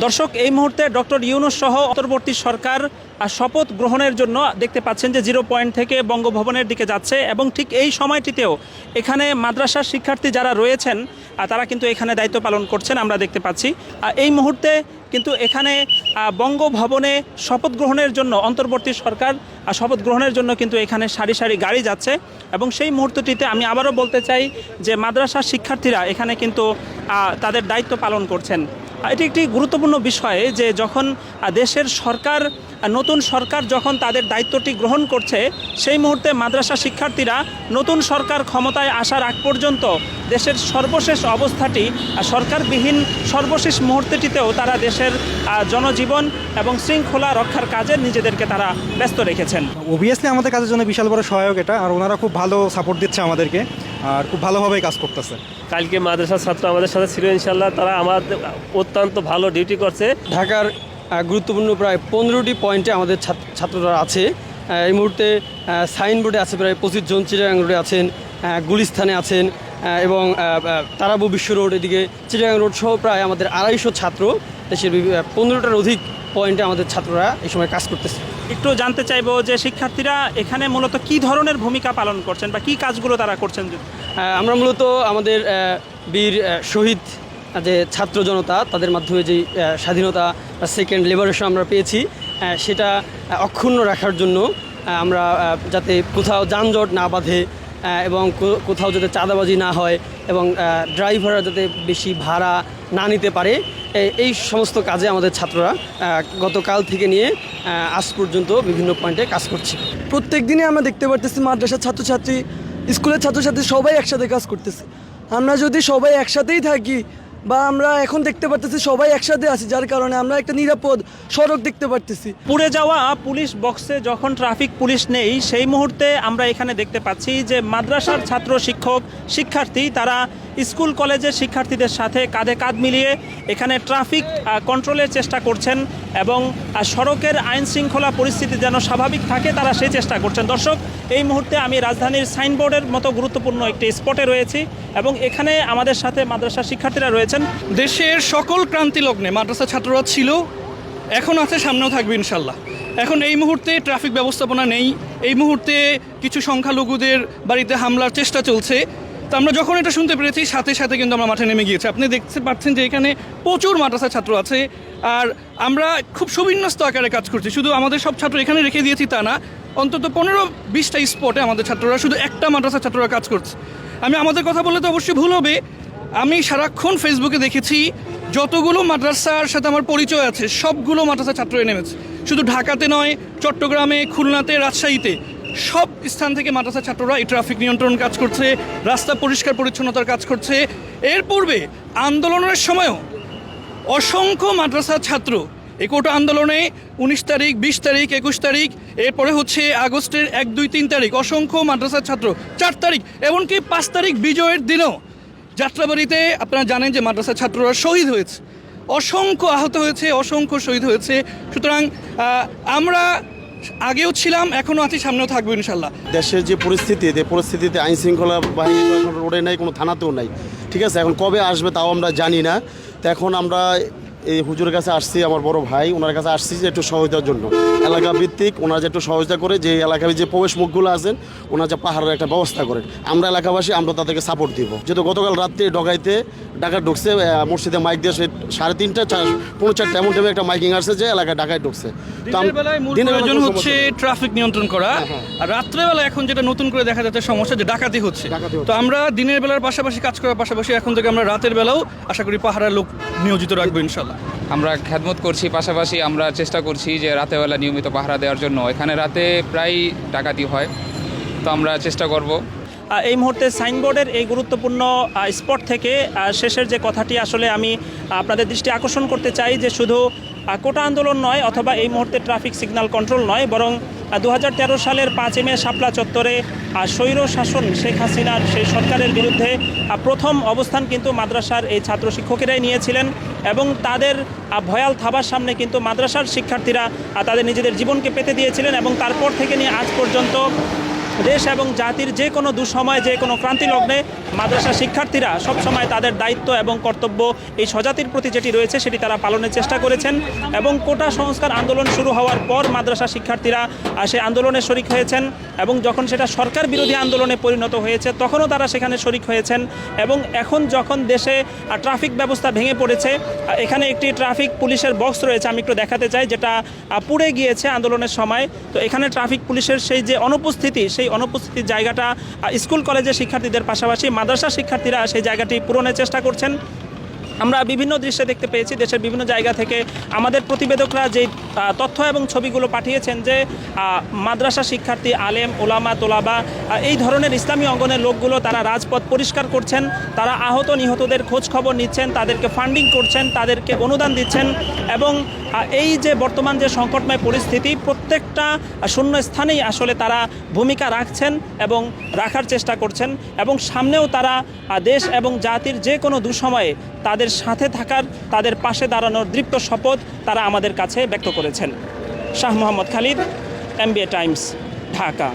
দর্শক, এই মুহূর্তে ডক্টর ইউনুস সহ অন্তর্বর্তী সরকার শপথ গ্রহণের জন্য দেখতে পাচ্ছেন যে জিরো পয়েন্ট থেকে বঙ্গভবনের দিকে যাচ্ছে এবং ঠিক এই সময়টিতেও এখানে মাদ্রাসার শিক্ষার্থী যারা রয়েছেন তারা কিন্তু এখানে দায়িত্ব পালন করছেন আমরা দেখতে পাচ্ছি। এই মুহূর্তে কিন্তু এখানে বঙ্গভবনে শপথ গ্রহণের জন্য অন্তর্বর্তী সরকার শপথ গ্রহণের জন্য কিন্তু এখানে সারি সারি গাড়ি যাচ্ছে এবং সেই মুহূর্তটিতে আমি আবারও বলতে চাই যে মাদ্রাসার শিক্ষার্থীরা এখানে কিন্তু তাদের দায়িত্ব পালন করছেন। এটি একটি গুরুত্বপূর্ণ বিষয় যে যখন দেশের সরকার নতুন সরকার যখন তাদের দায়িত্বটি গ্রহণ করছে, সেই মুহূর্তে মাদ্রাসা শিক্ষার্থীরা নতুন সরকার ক্ষমতায় আসার আগ পর্যন্ত দেশের সর্বশেষ অবস্থাটি সরকারবিহীন সর্বশেষ মুহূর্তটিতেও তারা দেশের জনজীবন এবং শৃঙ্খলা রক্ষার কাজে নিজেদেরকে তারা ব্যস্ত রেখেছেন। অবভিয়াসলি আমাদের কাজের জন্য বিশাল বড় সহায়ক এটা, আর ওনারা খুব ভালো সাপোর্ট দিচ্ছে আমাদেরকে, আর খুব ভালোভাবেই কাজ করতেছে। কালকে মাদ্রাসার ছাত্র আমাদের সাথে ছিল ইনশাল্লাহ তারা আমাদের অত্যন্ত ভালো ডিউটি করছে। ঢাকার গুরুত্বপূর্ণ প্রায় পনেরোটি পয়েন্টে আমাদের ছাত্ররা আছে। এই মুহূর্তে সাইনবোর্ডে আছে প্রায় পঁচিশ জন চিটাগাং রোডে আছেন গুলিস্থানে আছেন এবং তারাবু বিশ্ব রোড এদিকে চিটাগাং রোড সহ প্রায় আমাদের আড়াইশো ছাত্র দেশের পনেরোটার অধিক পয়েন্টে আমাদের ছাত্ররা এই সময় কাজ করতেছে। একটু জানতে চাইব যে শিক্ষার্থীরা এখানে মূলত কি ধরনের ভূমিকা পালন করছেন বা কি কাজগুলো তারা করছেন? আমরা মূলত আমাদের বীর শহীদ যে ছাত্র জনতা, তাদের মাধ্যমে যে স্বাধীনতা সেকেন্ড লেবারেশন আমরা পেয়েছি সেটা অক্ষুণ্ণ রাখার জন্য আমরা যাতে কোথাও যানজট না বাঁধে এবং কোথাও যাতে চাঁদাবাজি না হয়, এবং ড্রাইভাররা যাতে বেশি ভাড়া না নিতে পারে এই সমস্ত কাজে আমাদের ছাত্ররা গতকাল থেকে নিয়ে আজ পর্যন্ত বিভিন্ন পয়েন্টে কাজ করছে। প্রত্যেক দিনে আমরা দেখতে পারতেছি মাদ্রাসার ছাত্রছাত্রী স্কুলের ছাত্রছাত্রী সবাই একসাথে কাজ করতেছে। আমরা যদি সবাই একসাথেই থাকি বা আমরা এখন দেখতে পারতেছি সবাই একসাথে আছি, যার কারণে আমরা একটা নিরাপদ সড়ক দেখতে পারতেছি। পুড়ে যাওয়া পুলিশ বক্সে যখন ট্রাফিক পুলিশ নেই, সেই মুহূর্তে আমরা এখানে দেখতে পাচ্ছি যে মাদ্রাসার ছাত্র শিক্ষক, শিক্ষার্থী, তারা স্কুল, কলেজের শিক্ষার্থীদের সাথে কাঁধে কাঁধ মিলিয়ে এখানে ট্রাফিক কন্ট্রোলের চেষ্টা করছেন এবং সড়কের আইন শৃঙ্খলা পরিস্থিতি যেন স্বাভাবিক থাকে, তারা সেই চেষ্টা করছেন। দর্শক, এই মুহূর্তে আমি রাজধানীর সাইনবোর্ডের মতো গুরুত্বপূর্ণ একটি স্পটে রয়েছি এবং এখানে আমাদের সাথে মাদ্রাসার শিক্ষার্থীরা রয়েছেন। দেশের সকল ক্রান্তি লগ্নে মাদ্রাসা ছাত্ররা ছিল, এখন আছে, সামনেও থাকবে, ইনশাল্লাহ। এখন এই মুহূর্তে ট্রাফিক ব্যবস্থাপনা নেই, এই মুহূর্তে কিছু সংখ্যালঘুদের বাড়িতে হামলার চেষ্টা চলছে। তো আমরা যখন এটা শুনতে পেরেছি, সাথে সাথে কিন্তু আমরা মাঠে নেমে গিয়েছি। আপনি দেখতে পাচ্ছেন যে এখানে প্রচুর মাদ্রাসা ছাত্র আছে। আর আমরা খুব সুবিন্যস্ত আকারে কাজ করছি। শুধু আমাদের সব ছাত্র এখানে রেখে দিয়েছি তা না, অন্তত পনেরো বিশটা স্পটে আমাদের ছাত্ররা শুধু একটা মাদ্রাসা ছাত্ররা কাজ করছে। আমি আমাদের কথা বললে তো অবশ্যই ভুল হবে। আমি সারাক্ষণ ফেসবুকে দেখেছি, যতগুলো মাদ্রাসার সাথে আমার পরিচয় আছে, সবগুলো মাদ্রাসা ছাত্র নেমেছে। শুধু ঢাকাতে নয়, চট্টগ্রামে, খুলনাতে, রাজশাহীতে। সব স্থান থেকে মাদ্রাসা ছাত্ররা এই ট্রাফিক নিয়ন্ত্রণ কাজ করছে, রাস্তা পরিষ্কার পরিচ্ছন্নতার কাজ করছে। এর পূর্বে আন্দোলনের সময়ও অসংখ্য মাদ্রাসা ছাত্র এই আন্দোলনে উনিশ তারিখ, বিশ তারিখ, একুশ তারিখ, এরপরে হচ্ছে আগস্টের এক, দুই, তিন তারিখ অসংখ্য মাদ্রাসা ছাত্র, চার তারিখ, এমনকি পাঁচ তারিখ বিজয়ের দিনও যাত্রাবাড়িতে আপনারা জানেন যে মাদ্রাসা ছাত্ররা শহীদ হয়েছে। অসংখ্য আহত হয়েছে, অসংখ্য শহীদ হয়েছে। সুতরাং আমরা আগেও ছিলাম এখনও আছি, সামনেও থাকব ইনশাল্লাহ। দেশের যে পরিস্থিতি, যে পরিস্থিতিতে আইন শৃঙ্খলা বাহিনী রোডে নাই, কোনো থানাতেও নাই। ঠিক আছে, এখন কবে আসবে তাও আমরা জানি না। তো এখন আমরা এই হুজুরের কাছে আসছি, আমার বড় ভাই, ওনার কাছে আসছি যে একটু সহযোগিতার জন্য। এলাকা ভিত্তিক ওনারা যে একটু সহযোগিতা করে, যে এলাকায় যে প্রবেশ মুখগুলো আছেন, ওনার যে পাহাড়ের একটা ব্যবস্থা করেন। আমরা এলাকাবাসী, আমরা তাদেরকে সাপোর্ট দিব। যেহেতু গতকাল রাত্রে ডগাইতে ডাকা ঢুকছে মসজিদে মাইক দিয়ে সাড়ে তিনটা, চার, পৌনে চারটা, এমন টাইমে একটা মাইকিং আসছে যে এলাকায় ডাকায় ঢুকছে। দিনের প্রয়োজন হচ্ছে ট্রাফিক নিয়ন্ত্রণ করা। হ্যাঁ, আর রাত্রেবেলা এখন যেটা নতুন করে দেখা যাচ্ছে সমস্যা যে ডাকাতি হচ্ছে। তো আমরা দিনের বেলার পাশাপাশি কাজ করার পাশাপাশি এখন থেকে আমরা রাতের বেলাও আশা করি পাহাড়ের লোক নিয়োজিত রাখব ইনশাল্লাহ আমরা খ্যাতমত করছি পাশাপাশি আমরা চেষ্টা করছি যে রাতেবেলা নিয়মিত পাহারা দেওয়ার জন্য। এখানে রাতে প্রায় ডাকাতি হয় তো আমরা চেষ্টা করব। এই মুহূর্তে সাইনবোর্ডের এই গুরুত্বপূর্ণ স্পট থেকে শেষের যে কথাটি আসলে আমি আপনাদের দৃষ্টি আকর্ষণ করতে চাই যে শুধু কোটা আন্দোলন নয় অথবা এই মুহূর্তে ট্রাফিক সিগন্যাল কন্ট্রোল নয়, বরং দু হাজার তেরো সালের পাঁচই মে শাপলা চত্বরে স্বৈর শাসন শেখ হাসিনার সেই সরকারের বিরুদ্ধে প্রথম অবস্থান কিন্তু মাদ্রাসার এই ছাত্র শিক্ষকেরাই নিয়েছিলেন এবং তাদের ভয়াল থাবার সামনে কিন্তু মাদ্রাসার শিক্ষার্থীরা তাদের নিজেদের জীবনকে পেতে দিয়েছিলেন এবং তারপর থেকে নিয়ে আজ পর্যন্ত দেশ এবং জাতির যে কোনো দুঃসময়, যে কোনো ক্রান্তি লগ্নে মাদ্রাসা শিক্ষার্থীরা সবসময় তাদের দায়িত্ব এবং কর্তব্য এই স্বজাতির প্রতি যেটি রয়েছে সেটি তারা পালনের চেষ্টা করেছেন এবং কোটা সংস্কার আন্দোলন শুরু হওয়ার পর মাদ্রাসা শিক্ষার্থীরা সে আন্দোলনে শরিক হয়েছেন এবং যখন সেটা সরকার বিরোধী আন্দোলনে পরিণত হয়েছে তখনও তারা সেখানে শরিক হয়েছেন এবং এখন যখন দেশে ট্রাফিক ব্যবস্থা ভেঙে পড়েছে এখানে একটি ট্রাফিক পুলিশের বক্স রয়েছে, আমি একটু দেখাতে চাই যেটা পুড়ে গিয়েছে আন্দোলনের সময়। তো এখানে ট্রাফিক পুলিশের সেই যে অনুপস্থিতি, সেই অনুপস্থিতির জায়গাটা স্কুল, কলেজের শিক্ষার্থীদের পাশাপাশি মাদ্রাসা শিক্ষার্থীরা সেই জায়গাটি পূরণের চেষ্টা করছেন। আমরা বিভিন্ন দৃশ্যে দেখতে পেয়েছি, দেশের বিভিন্ন জায়গা থেকে আমাদের প্রতিবেদকরা যে তথ্য এবং ছবিগুলো পাঠিয়েছেন যে মাদ্রাসা শিক্ষার্থী, আলেম, ওলামা, তোলাবা এই ধরনের ইসলামী অঙ্গনের লোকগুলো তারা রাজপথ পরিষ্কার করছেন, তারা আহত নিহতদের খোঁজ খবর নিচ্ছেন, তাদেরকে ফান্ডিং করছেন, তাদেরকে অনুদান দিচ্ছেন এবং এই যে বর্তমান যে সংকটময় পরিস্থিতি, প্রত্যেকটা শূন্য স্থানেই আসলে তারা ভূমিকা রাখছেন এবং রাখার চেষ্টা করছেন এবং সামনেও তারা দেশ এবং জাতির যে কোনো দুঃসময়ে তাদের সাথে থাকার, তাদের পাশে দাঁড়ানোর দৃপ্ত শপথ তারা আমাদের কাছে ব্যক্ত করেছেন। Shah Mohammad Khalid MBA Times, Dhaka.